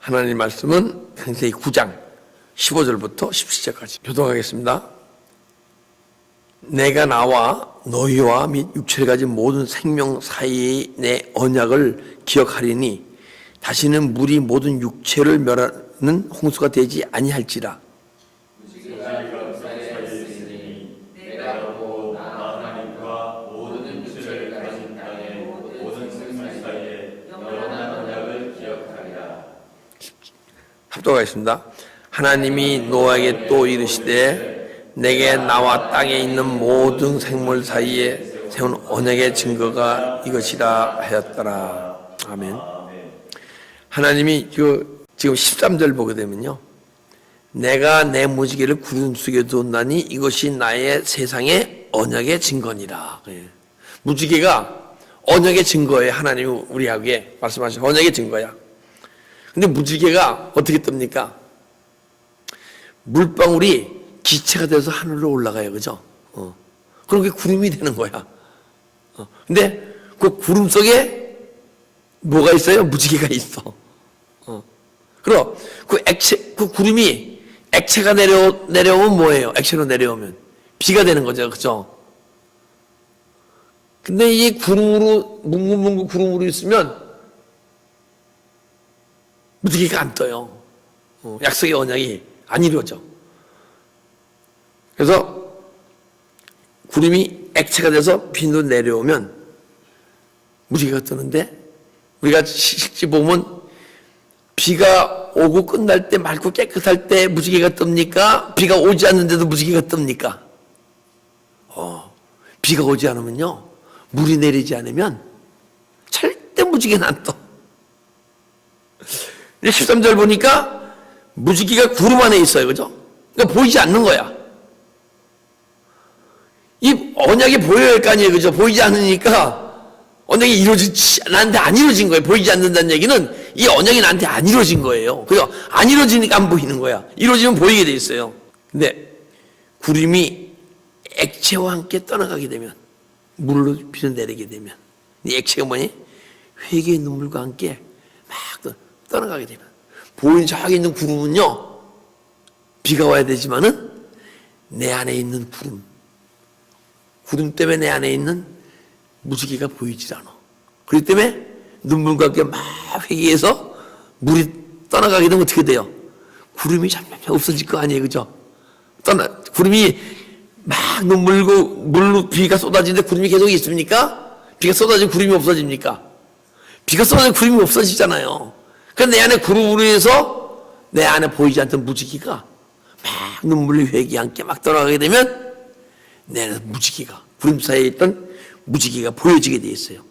하나님 말씀은 굉장히 9장 15절부터 17절까지 교동하겠습니다. 내가 나와 너희와 및 육체를 가진 모든 생명 사이의 내 언약을 기억하리니 다시는 물이 모든 육체를 멸하는 홍수가 되지 아니할지라. 합독하겠습니다. 하나님이 노아에게 또 이르시되 내게 나와 땅에 있는 모든 생물 사이에 세운 언약의 증거가 이것이라 하였더라. 아멘. 하나님이 그 지금 13절 보게 되면요. 내가 내 무지개를 구름 속에 두었나니 이것이 나의 세상의 언약의 증거니라. 예. 무지개가 언약의 증거예요. 하나님이 우리에게 말씀하신 언약의 증거야. 근데 무지개가 어떻게 뜹니까? 물방울이 기체가 돼서 하늘로 올라가요. 그죠? 어. 그럼 그게 구름이 되는 거야. 어. 근데 그 구름 속에 뭐가 있어요? 무지개가 있어. 어. 그럼 그 액체, 그 구름이 액체가 내려, 내려오면 뭐예요? 액체로 내려오면. 비가 되는 거죠. 그죠? 근데 이 구름으로, 뭉글뭉글 구름으로 있으면 무지개가 안 떠요. 어, 약속의 언약이 안 이루어져. 그래서 구름이 액체가 돼서 비도 내려오면 무지개가 뜨는데 우리가 실제 보면 비가 오고 끝날 때 맑고 깨끗할 때 무지개가 뜹니까? 비가 오지 않는데도 무지개가 뜹니까? 어, 비가 오지 않으면요. 물이 내리지 않으면 절대 무지개는 안 떠. 13절 보니까 무지개가 구름 안에 있어요. 그죠? 그러니까 보이지 않는 거야. 이 언약이 보여야 할 거 아니에요. 그죠? 보이지 않으니까 언약이 이루어지지, 나한테 안 이루어진 거예요. 보이지 않는다는 얘기는 이 언약이 나한테 안 이루어진 거예요. 그죠? 안 이루어지니까 안 보이는 거야. 이루어지면 보이게 돼 있어요. 근데 구름이 액체와 함께 떠나가게 되면 물로 비를 내리게 되면 이 액체가 뭐니? 회개의 눈물과 함께 막 떠 나가게 되면 보이는 저기 있는 구름은요 비가 와야 되지만은 내 안에 있는 구름 구름 때문에 내 안에 있는 무지개가 보이질 않아 그렇기 때문에 눈물과 함께 막 회개해서 물이 떠나가게 되면 어떻게 돼요? 구름이 점점 없어질 거 아니에요 그죠? 떠나 구름이 막 눈물고 물로 비가 쏟아지는데 구름이 계속 있습니까? 비가 쏟아지면 구름이 없어집니까? 비가 쏟아지면 구름이 없어지잖아요 그내 안에 구름으로 해서 내 안에 보이지 않던 무지개가 막 눈물이 회기 함께 막 떠나가게 되면 내 안에 무지개가 구름 사이에 있던 무지개가 보여지게 돼 있어요.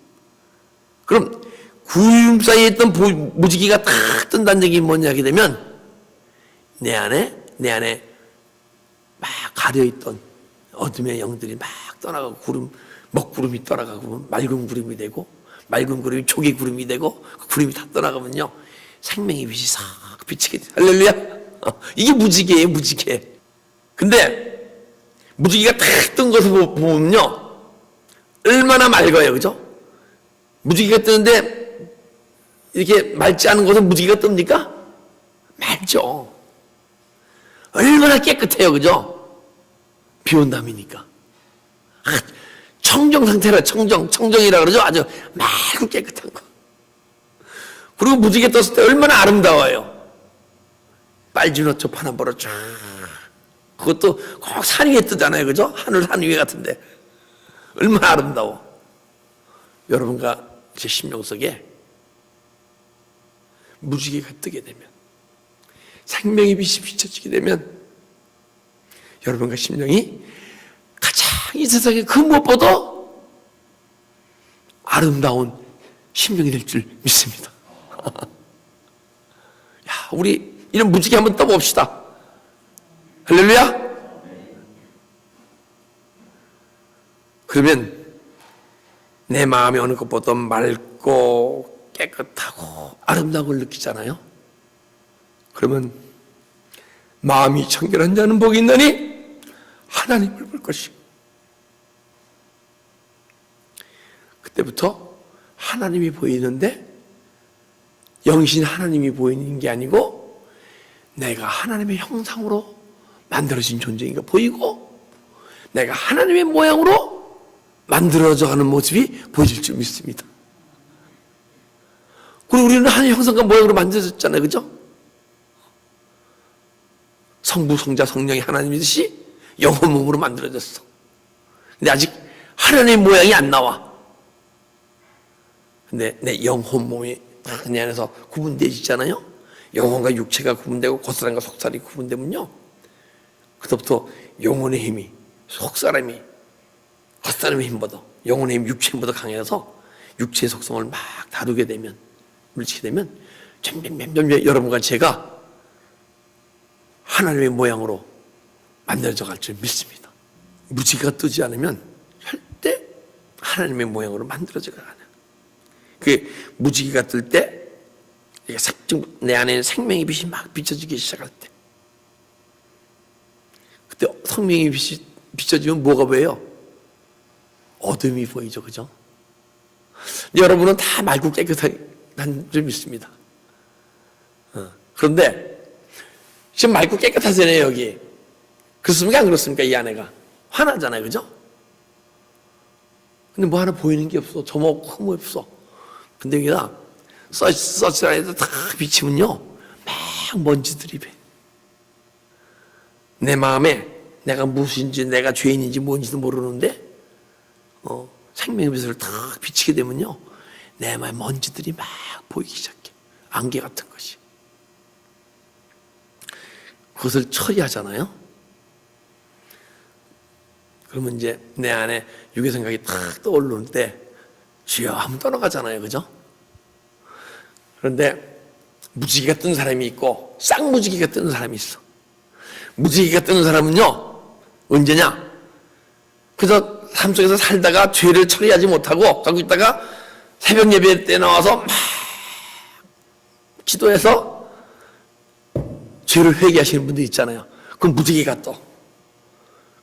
그럼 구름 사이에 있던 무지개가 탁 뜬다는 얘기 뭐냐 하게 되면 내 안에 내 안에 막 가려 있던 어둠의 영들이 막 떠나가고 구름 먹구름이 떠나가고 맑은 구름이 되고 맑은 구름이 초기 구름이 되고 그 구름이 다 떠나가면요 생명의 빛이 싹 비치게 돼. 할렐루야. 어, 이게 무지개예요, 무지개. 근데 무지개가 탁뜬 것을 보면요. 얼마나 맑아요, 그죠? 무지개가 뜨는데 이렇게 맑지 않은 곳은 무지개가 뜹니까? 맑죠. 얼마나 깨끗해요, 그죠? 비 온다음이니까. 아, 청정 상태라 청정, 청정이라 그러죠? 아주 맑고 깨끗한 거. 그리고 무지개 떴을 때 얼마나 아름다워요. 빨주노초 파남보로 쫙. 그것도 꼭 산 위에 뜨잖아요. 그죠? 하늘 산 위에 같은데. 얼마나 아름다워. 여러분과 제 심령 속에 무지개가 뜨게 되면, 생명의 빛이 비춰지게 되면, 여러분과 심령이 가장 이 세상에 그 무엇보다 아름다운 심령이 될 줄 믿습니다. 야, 우리 이런 무지개 한번 떠봅시다. 할렐루야? 그러면 내 마음이 어느 것보다 맑고 깨끗하고 아름다운 걸 느끼잖아요. 그러면 마음이 청결한 자는 복이 있나니 하나님을 볼 것이고 그때부터 하나님이 보이는데 영신 하나님이 보이는 게 아니고 내가 하나님의 형상으로 만들어진 존재인 가 보이고 내가 하나님의 모양으로 만들어져 가는 모습이 보여질 줄 믿습니다. 그리고 우리는 하나님의 형상과 모양으로 만들어졌잖아요. 그죠? 성부, 성자, 성령이 하나님이듯이 영혼 몸으로 만들어졌어. 근데 아직 하나님의 모양이 안 나와. 근데 내 영혼 몸이 딱내 안에서 구분되어지잖아요. 영혼과 육체가 구분되고 겉사람과 속살이 구분되면요. 그때부터 영혼의 힘이 속사람이 겉사람의 힘보다 영혼의 힘, 육체의 힘보다 강해서 육체의 속성을 막 다루게 되면 물리치게 되면 점점 점점 여러분과 제가 하나님의 모양으로 만들어져 갈 줄 믿습니다. 무지가 뜨지 않으면 절대 하나님의 모양으로 만들어져 가는. 그 무지개가 뜰 때, 내 안에 생명의 빛이 막 비춰지기 시작할 때, 그때 생명의 빛이 비춰지면 뭐가 보여요? 어둠이 보이죠, 그죠? 여러분은 다 맑고 깨끗한 줄 믿습니다. 어, 그런데 지금 맑고 깨끗하잖아요, 여기. 그렇습니까? 안 그렇습니까? 이 안에가. 화나잖아요, 그죠? 근데 뭐 하나 보이는 게 없어. 점없고 흠 없어. 근데 여기다 서치, 서치라이트 다 비치면요. 막 먼지들이 배. 내 마음에 내가 무엇인지, 내가 죄인인지 뭔지도 모르는데, 어, 생명의 빛을 탁 비치게 되면요. 내 마음에 먼지들이 막 보이기 시작해. 안개 같은 것이. 그것을 처리하잖아요. 그러면 이제 내 안에 육의 생각이 탁 떠오르는 때 주여 하면 떠나가잖아요. 그죠? 그런데 무지개가 뜬 사람이 있고 쌍무지개가 뜨는 사람이 있어. 무지개가 뜨는 사람은요. 언제냐? 그래서 삶 속에서 살다가 죄를 처리하지 못하고 가고 있다가 새벽 예배 때 나와서 막 기도해서 죄를 회개하시는 분들 있잖아요. 그건 무지개가 떠.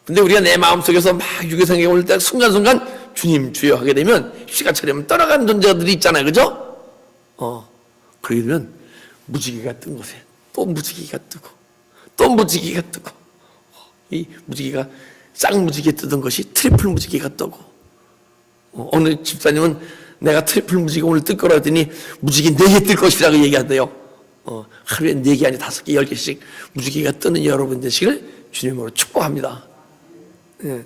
근데 우리가 내 마음속에서 막 유괴 생각이 올때 순간순간 주님 주여 하게 되면 시가처럼 떠나가는 존재들이 있잖아요. 그죠? 어. 그러게 되면 무지개가 뜬 곳에 또 무지개가 뜨고 또 무지개가 뜨고 이 무지개가 쌍무지개 뜨던 것이 트리플 무지개가 뜨고 어, 어느 집사님은 내가 트리플 무지개 오늘 뜰 거라 했더니 무지개 네 개 뜰 것이라고 얘기하대요. 어, 하루에 네 개 아니 다섯 개, 열 개씩 무지개가 뜨는 여러분 되시길 주님으로 축복합니다. 예.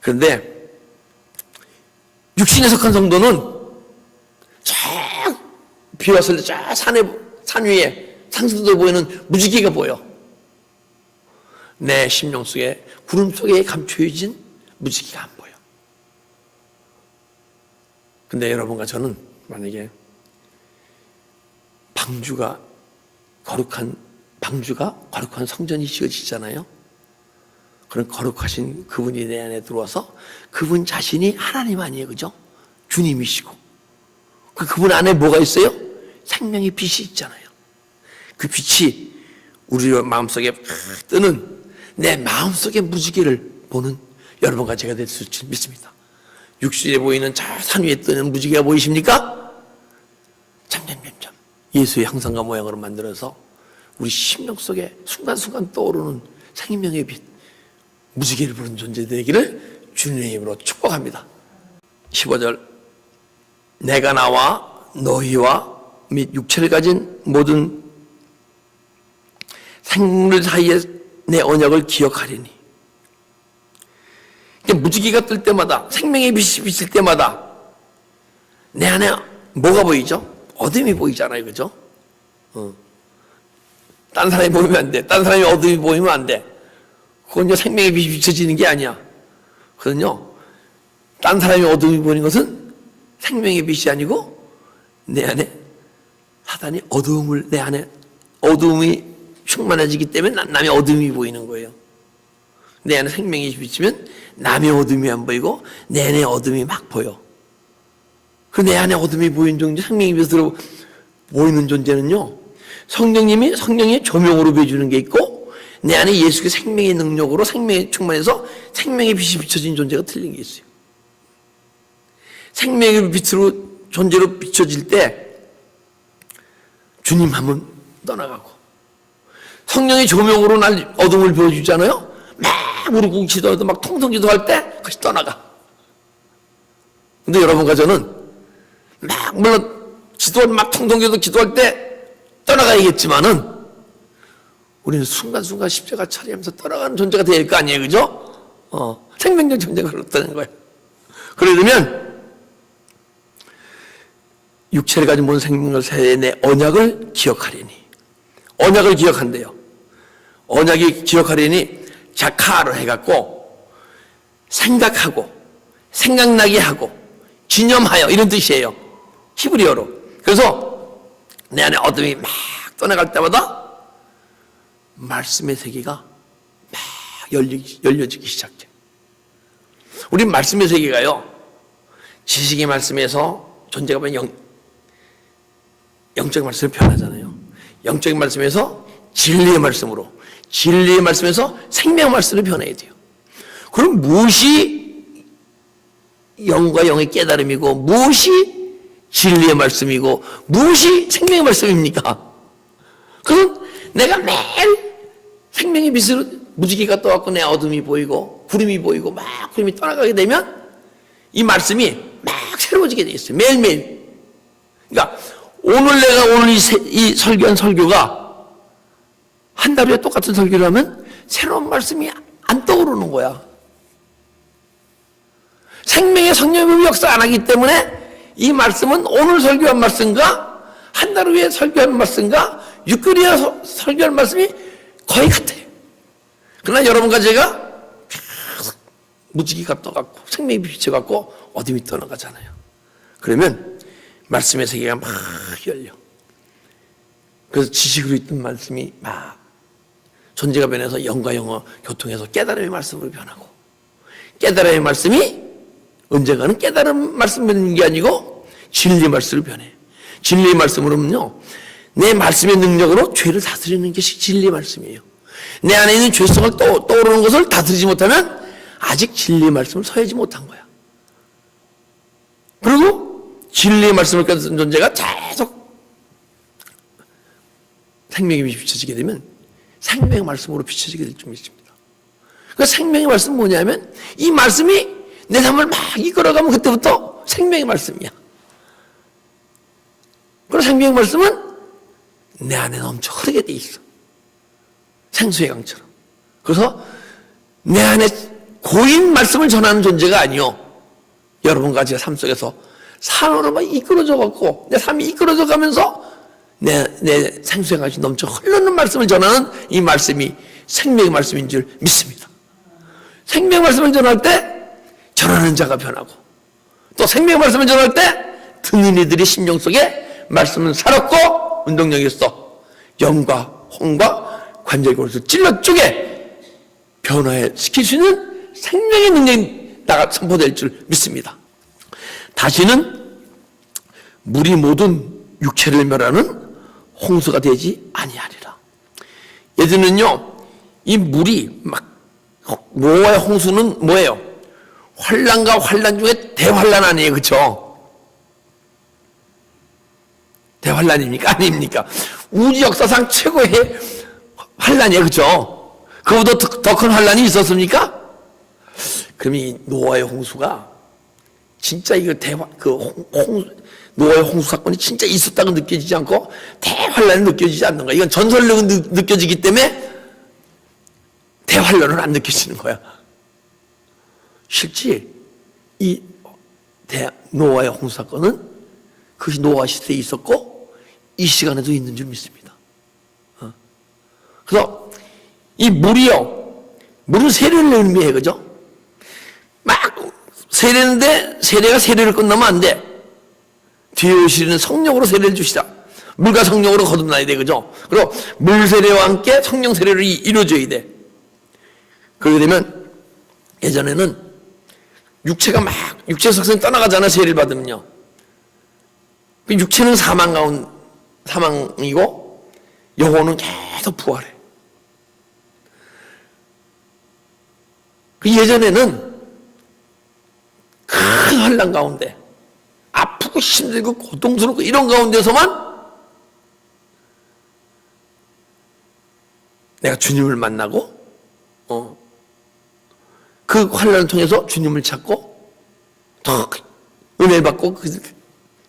그런데 육신에 속한 성도는 저 비왔을 때저 산에 산 위에 산수도 보이는 무지개가 보여. 내 심령 속에 구름 속에 감추어진 무지개가 안 보여. 근데 여러분과 저는 만약에 방주가 거룩한 방주가 거룩한 성전이 지어지잖아요. 그런 거룩하신 그분이 내 안에 들어와서 그분 자신이 하나님 아니에요, 그죠? 주님이시고 그 그분 안에 뭐가 있어요? 생명의 빛이 있잖아요. 그 빛이 우리 마음속에 뜨는 내 마음속의 무지개를 보는 여러분과 제가 될 수 믿습니다. 육신에 보이는 저 산 위에 뜨는 무지개가 보이십니까? 점점점점 예수의 형상과 모양으로 만들어서 우리 심령 속에 순간순간 떠오르는 생명의 빛, 무지개를 부른 존재 되기를 주님의 이름으로 축복합니다. 15절 내가 나와 너희와 및 육체를 가진 모든 생물 사이에 내 언약을 기억하리니 무지개가 뜰 때마다 생명의 빛이 비칠 때마다 내 안에 뭐가 보이죠? 어둠이 보이잖아요, 그죠? 어. 딴 사람이 보이면 안 돼. 딴 사람이 어둠이 보이면 안 돼. 그건 생명의 빛이 비춰지는 게 아니야. 그거는요, 딴 사람이 어둠이 보이는 것은 생명의 빛이 아니고 내 안에 사단이 어두움을 내 안에 어두움이 충만해지기 때문에 남의 어둠이 보이는 거예요. 내 안에 생명이 비치면 남의 어둠이 안 보이고 내 안에 어둠이 막 보여. 그 내 안에 어둠이 보이는 존재, 생명이 빛으로 보이는 존재는요, 성령님이 성령의 조명으로 비주는 게 있고, 내 안에 예수의 생명의 능력으로 생명에 충만해서 생명의 빛이 비춰진 존재가 틀린 게 있어요. 생명의 빛으로 존재로 비춰질 때 주님 하면 떠나가고 성령의 조명으로 날 어둠을 보여주잖아요. 막 우르고 기도해도 막 통성 기도할 때 그것이 떠나가. 근데 여러분과 저는 막 물론 기도할 막 통성 기도 기도할 때 떠나가야겠지만은 우리는 순간순간 십자가 처리하면서 떠나가는 존재가 될 거 아니에요, 그죠? 어, 생명적 존재가 그렇다는 거예요. 그러려면 육체를 가진 모든 생명을 세내 언약을 기억하리니 언약을 기억한대요. 언약이 기억하리니 자카로 해갖고 생각하고 생각나게 하고 기념하여 이런 뜻이에요. 히브리어로. 그래서 내 안에 어둠이 막 떠나갈 때마다 말씀의 세계가 막 열리, 열려지기 시작해. 우리 말씀의 세계가요. 지식의 말씀에서 존재가 보면 영, 영적인 말씀을 표현하잖아요. 영적인 말씀에서 진리의 말씀으로, 진리의 말씀에서 생명 말씀을 변해야 돼요. 그럼 무엇이 영과 영의 깨달음이고, 무엇이 진리의 말씀이고, 무엇이 생명의 말씀입니까? 그럼 내가 매일 생명의 빛으로 무지개가 떠갖고 내 어둠이 보이고, 구름이 보이고, 막 구름이 떠나가게 되면 이 말씀이 막 새로워지게 돼 있어요. 매일매일. 그러니까 오늘 내가 오늘 이, 세- 이 설교한 설교가 한달 후에 똑같은 설교를 하면 새로운 말씀이 안 떠오르는 거야. 생명의 성령의 역사 안 하기 때문에 이 말씀은 오늘 설교한 말씀과 한 달 후에 설교한 말씀과 6개월 후에 설교한 말씀이 거의 같아요. 그러나 여러분과 제가 무지개가 떠갖고 생명이 비춰갖고 어둠이 떠나가잖아요. 그러면 말씀의 세계가 막 열려. 그래서 지식으로 있던 말씀이 막 존재가 변해서 영과 영어 교통해서 깨달음의 말씀으로 변하고 깨달음의 말씀이 언젠가는 깨달음 말씀 변하는 게 아니고 진리 말씀을 변해. 진리 말씀으로는요, 내 말씀의 능력으로 죄를 다스리는 것이 진리 말씀이에요. 내 안에 있는 죄성을 떠, 떠오르는 것을 다스리지 못하면 아직 진리 말씀을 서야지 못한 거야. 그리고 진리의 말씀을 깨닫는 존재가 계속 생명이 비춰지게 되면 생명의 말씀으로 비춰지게 될줄 믿습니다. 그 생명의 말씀은 뭐냐면 이 말씀이 내 삶을 막 이끌어가면 그때부터 생명의 말씀이야. 그리고 생명의 말씀은 내 안에 넘쳐 흐르게 돼 있어. 생수의 강처럼. 그래서 내 안에 고인 말씀을 전하는 존재가 아니요. 여러분과 제 삶 속에서 삶으로 막 이끌어져 갖고 내 삶이 이끌어져 가면서 내, 내 생수의 강이 넘쳐 흐르는 말씀을 전하는 이 말씀이 생명의 말씀인 줄 믿습니다. 생명의 말씀을 전할 때 전하는 자가 변하고 또 생명의 말씀을 전할 때 듣는 이들의 심령 속에 말씀은 살았고 운동력이 있어 영과 홍과 관절골을 찔러 쪼개 변화시킬 수 있는 생명의 능력이 나가 선포될 줄 믿습니다. 다시는 물이 모든 육체를 멸하는 홍수가 되지 아니하리라. 예전에는요, 이 물이 막 노아의 홍수는 뭐예요? 환란과 환란 중에 대환란 아니에요, 그렇죠? 대환란입니까? 아닙니까? 우주 역사상 최고의 환란이에요, 그렇죠? 그보다 더 큰 환란이 있었습니까? 그럼 이 노아의 홍수가 진짜 이거 대화 그 홍, 홍 노아의 홍수 사건이 진짜 있었다고 느껴지지 않고 대환란이 느껴지지 않는 거야. 이건 전설력은 느, 느껴지기 때문에 대환란은 안 느껴지는 거야. 실제 이 대, 노아의 홍수 사건은 그것이 노아 시대에 있었고 이 시간에도 있는 줄 믿습니다. 어. 그래서 이 물이요, 물은 세례를 의미해, 그죠? 막 세례인데 세례가 세례를 끝나면 안 돼. 뒤에 오시는 성령으로 세례를 주시다. 물과 성령으로 거듭나야 돼, 그죠? 그리고 물 세례와 함께 성령 세례를 이- 이루어져야 돼. 그러게 되면 예전에는 육체가 막 육체 속성 떠나가잖아 세례를 받으면요. 그 육체는 사망 가운 사망이고 영혼은 계속 부활해. 그 예전에는 큰 환란 가운데 아프고 힘들고 고통스럽고 이런 가운데서만 내가 주님을 만나고 어, 그 환란을 통해서 주님을 찾고 더 은혜를 받고 그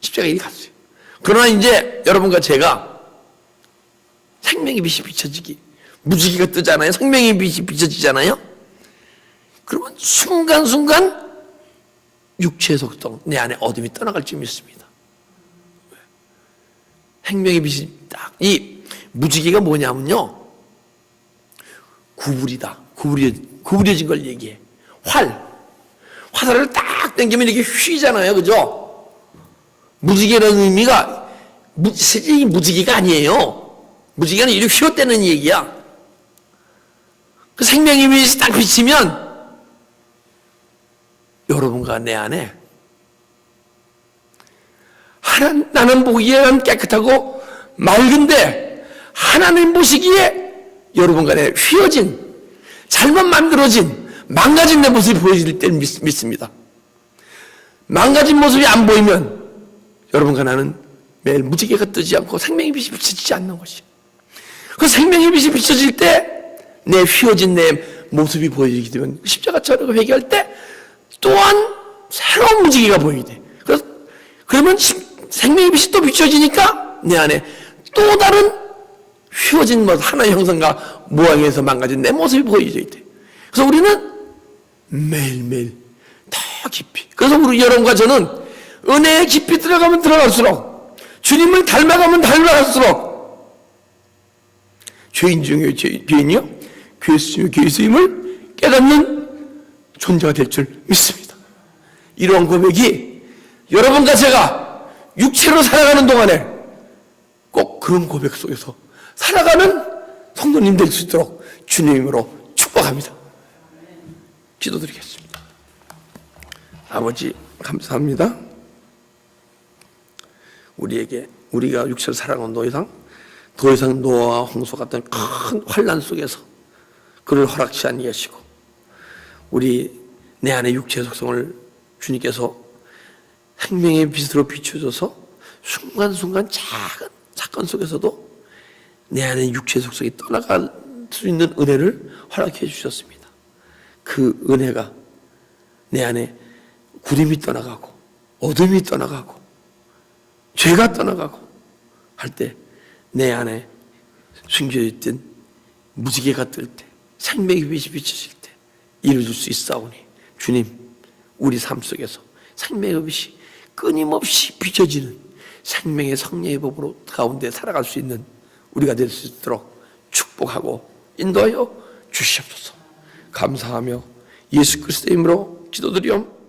십자가에 갔어요. 그러나 이제 여러분과 제가 생명의 빛이 비춰지기 무지개가 뜨잖아요. 생명의 빛이 비춰지잖아요. 그러면 순간순간 육체의 속성 내 안에 어둠이 떠나갈지 믿습니다. 생명의 빛이 딱 이 무지개가 뭐냐면요. 구불이다. 구부려, 구부려진 걸 얘기해. 활. 화살을 딱 당기면 이렇게 휘잖아요. 그죠? 무지개라는 의미가, 무, 실제 무지개가 아니에요. 무지개는 이렇게 휘어대는 얘기야. 그 생명의 빛이 딱 비치면, 여러분과 내 안에, 하나, 나는 보기에 는 깨끗하고 맑은데, 하나님 보시기에 여러분 간에 휘어진, 잘못 만들어진, 망가진 내 모습이 보여질 때는 믿, 믿습니다. 망가진 모습이 안 보이면 여러분과 나는 매일 무지개가 뜨지 않고 생명의 빛이 비춰지지 않는 것이. 그 생명의 빛이 비춰질 때 내 휘어진 내 모습이 보여지게 되면 십자가처럼 회개할 때 또한 새로운 무지개가 보이게 돼. 그래서 그러면 십- 생명의 빛이 또 비춰지니까 내 안에 또 다른 휘어진 모습, 하나의 형상과 모양에서 망가진 내 모습이 보여져 있대. 그래서 우리는 매일매일 더 깊이. 그래서 우리 여러분과 저는 은혜에 깊이 들어가면 들어갈수록 주님을 닮아가면 닮아갈수록 죄인 죄- 죄인이요? 괴수 중에 괴수임을 깨닫는 존재가 될 줄 믿습니다. 이러한 고백이 여러분과 제가 육체로 살아가는 동안에 꼭 그런 고백 속에서 살아가는 성도님 될 수 있도록 주님으로 축복합니다. 기도드리겠습니다. 아버지 감사합니다. 우리에게 우리가 육체를 살아가는 더 이상 더 이상 노아와 홍수 같은 큰 환란 속에서 그를 허락치 아니하시고 우리 내 안의 육체 속성을 주님께서 생명의 빛으로 비춰줘서 순간순간 작은 사건 속에서도 내 안에 육체 속성이 떠나갈 수 있는 은혜를 허락해 주셨습니다. 그 은혜가 내 안에 구름이 떠나가고 어둠이 떠나가고 죄가 떠나가고 할 때 내 안에 숨겨있던 무지개가 뜰 때 생명의 빛이 비춰질 때 이루어질 수 있사오니 주님 우리 삶 속에서 생명의 빛이 끊임없이 비춰지는 생명의 성령의 법으로 가운데 살아갈 수 있는 우리가 될 수 있도록 축복하고 인도하여 주시옵소서. 감사하며 예수 그리스도의 이름으로 기도드리옵